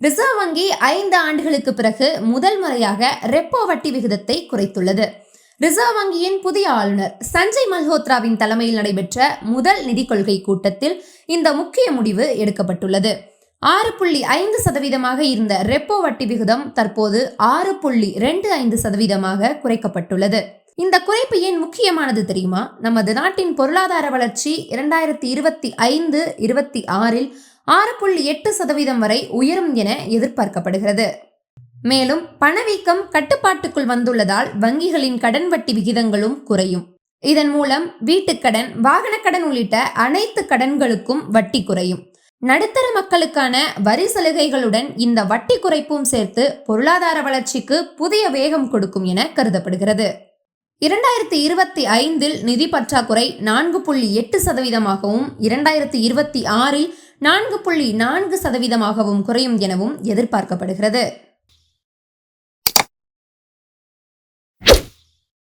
Reserve வங்கி ஐந்து ஆண்டுகளுக்கு பிறகு முதல் முறையாக ரெப்போ வட்டி விகிதத்தை குறைத்துள்ளது. ரிசர்வ் வங்கியின் புதிய ஆளுநர் சஞ்சய் மல்ஹோத்ராவின் தலைமையில் நடைபெற்ற முதல் நிதி கொள்கை கூட்டத்தில் இந்த முக்கிய முடிவு எடுக்கப்பட்டுள்ளது. ஆறு புள்ளி ஐந்து சதவீதமாக இருந்த ரெப்போ வட்டி விகிதம் தற்போது ஆறு புள்ளி ரெண்டு ஐந்து சதவீதமாக குறைக்கப்பட்டுள்ளது. இந்த குறைப்பு ஏன் முக்கியமானது தெரியுமா? நமது நாட்டின் பொருளாதார வளர்ச்சி இரண்டாயிரத்தி இருபத்தி ஐந்து இருபத்தி ஆறில் ஆறு புள்ளி எட்டு சதவீதம் வரை உயரும் என எதிர்பார்க்கப்படுகிறது. மேலும் பணவீக்கம் கட்டுப்பாட்டுக்குள் வந்துள்ளதால் வங்கிகளின் கடன் வட்டி விகிதங்களும் குறையும். இதன் மூலம் வீட்டுக்கடன் வாகனக்கடன் உள்ளிட்ட அனைத்து கடன்களுக்கும் வட்டி குறையும். நடுத்தர மக்களுக்கான வரி சலுகைகளுடன் இந்த வட்டி குறைப்பும் சேர்த்து பொருளாதார வளர்ச்சிக்கு புதிய வேகம் கொடுக்கும் என கருதப்படுகிறது. இரண்டாயிரத்தி இருபத்தி ஐந்தில் நிதி பற்றாக்குறை நான்கு புள்ளி எட்டு சதவீதமாகவும் இரண்டாயிரத்தி இருபத்தி ஆறில் நான்கு புள்ளி நான்கு சதவீதமாகவும் குறையும் எனவும் எதிர்பார்க்கப்படுகிறது.